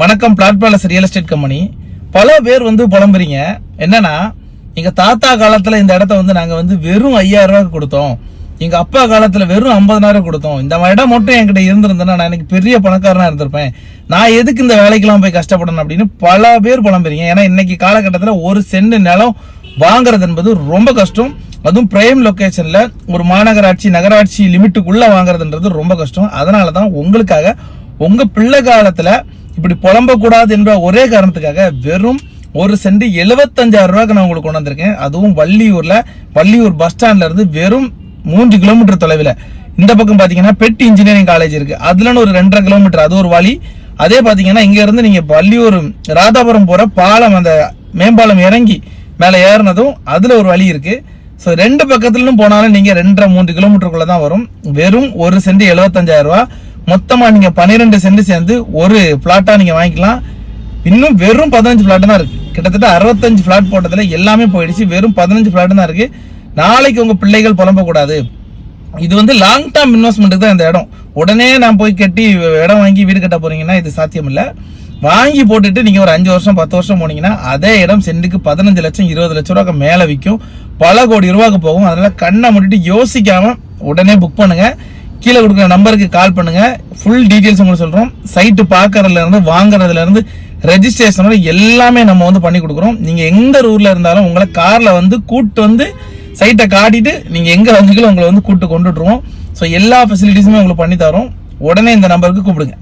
வணக்கம் plot palace real estate company பல பேர் வந்து புலம்புறீங்க. என்னன்னா எங்க தாத்தா காலத்துல இந்த இடத்த வந்து நாங்க வந்து வெறும் ஐயாயிரம் ரூபாய்க்கு கொடுத்தோம். எங்க அப்பா காலத்துல வெறும் ஐம்பதனாயிரம் கொடுத்தோம். இந்த இடம் மட்டும் என்கிட்ட இருந்திருந்தேன்னா நான் எனக்கு பெரிய பணக்காரனா இருந்திருப்பேன். நான் எதுக்கு இந்த வேலைக்கெல்லாம் போய் கஷ்டப்படணும் அப்படின்னு பல பேர் புலம்புறீங்க. ஏன்னா இன்னைக்கு காலகட்டத்தில் ஒரு சென்ட் நிலம் வாங்குறது என்பது ரொம்ப கஷ்டம். அதுவும் பிரைம் லொக்கேஷன்ல ஒரு மாநகராட்சி நகராட்சி லிமிட்டுக்குள்ள வாங்குறதுன்றது ரொம்ப கஷ்டம். அதனால தான் உங்களுக்காக உங்க பிள்ளை காலத்துல இப்படி புலம்பக்கூடாது என்ற ஒரே காரணத்துக்காக வெறும் ஒரு சென்ட் எழுபத்தஞ்சாயிரம் ரூபாய்க்கு நான் உங்களுக்கு கொண்டு வந்திருக்கேன். அதுவும் வள்ளியூரில் வள்ளியூர் பஸ் ஸ்டாண்ட்ல இருந்து வெறும் மூன்று கிலோமீட்டர் தொலைவில். இந்த பக்கம் பார்த்தீங்கன்னா பெட் இன்ஜினியரிங் காலேஜ் இருக்குது அதுலன்னு ஒரு ரெண்டரை கிலோமீட்டர் அது ஒரு வழி. அதே பார்த்தீங்கன்னா இங்கேருந்து நீங்கள் வள்ளியூர் ராதாபுரம் போகிற பாலம் அந்த மேம்பாலம் இறங்கி மேலே ஏறினதும் அதில் ஒரு வழி இருக்குது ஸோ ரெண்டு பக்கத்துலன்னு போனாலும் நீங்கள் ரெண்டரை மூன்று கிலோமீட்டருக்குள்ளே தான் வரும். வெறும் ஒரு சென்ட் எழுபத்தஞ்சாயிரம் ரூபா மொத்தமாக நீங்கள் பன்னிரெண்டு சென்ட் சேர்ந்து ஒரு ஃப்ளாட்டாக நீங்கள் வாங்கிக்கலாம். இன்னும் வெறும் பதினஞ்சு ஃப்ளாட் தான் இருக்குது கிட்டத்தட்ட அறுபத்தஞ்சு ஃப்ளாட் போட்டதில் எல்லாமே போயிடுச்சு. வெறும் பதினஞ்சு ஃப்ளாட் தான் இருக்குது நாளைக்கு உங்கள் பிள்ளைகள் புலம்பக்கூடாது. இது வந்து லாங் டேர்ம் இன்வெஸ்ட்மெண்ட்டுக்கு தான் இந்த இடம். உடனே நான் போய் கட்டி இடம் வாங்கி வீடு கட்ட போறீங்கன்னா இது சாத்தியம் இல்லை வாங்கி போட்டுட்டு நீங்கள் ஒரு அஞ்சு வருஷம் பத்து வருஷம் போனீங்கன்னா அதே இடம் சென்ட்டுக்கு பதினஞ்சு லட்சம் இருபது லட்சம் ரூபாய்க்கு மேலே விற்கும் பல கோடி ரூபாய்க்கு போகும். அதனால கண்ணை மூடிட்டு யோசிக்காம உடனே புக் பண்ணுங்கள் கீழே கொடுக்குற நம்பருக்கு கால் பண்ணுங்க. ஃபுல் டீட்டெயில்ஸ் உங்களுக்கு சொல்றோம். சைட்டு பார்க்கறதுல இருந்து வாங்குறதுல இருந்து ரெஜிஸ்ட்ரேஷன் எல்லாமே நம்ம வந்து பண்ணி கொடுக்குறோம். நீங்க எந்த ஊர்ல இருந்தாலும் உங்களை கார்ல வந்து கூட்டு வந்து சைட்டை காட்டிட்டு நீங்க எங்க வந்தீங்களோ உங்களை வந்து கூட்டு கொண்டுட்டுருவோம். ஸோ எல்லா ஃபெசிலிட்டிஸுமே உங்களுக்கு பண்ணி தரோம். உடனே இந்த நம்பருக்கு கூப்பிடுங்க.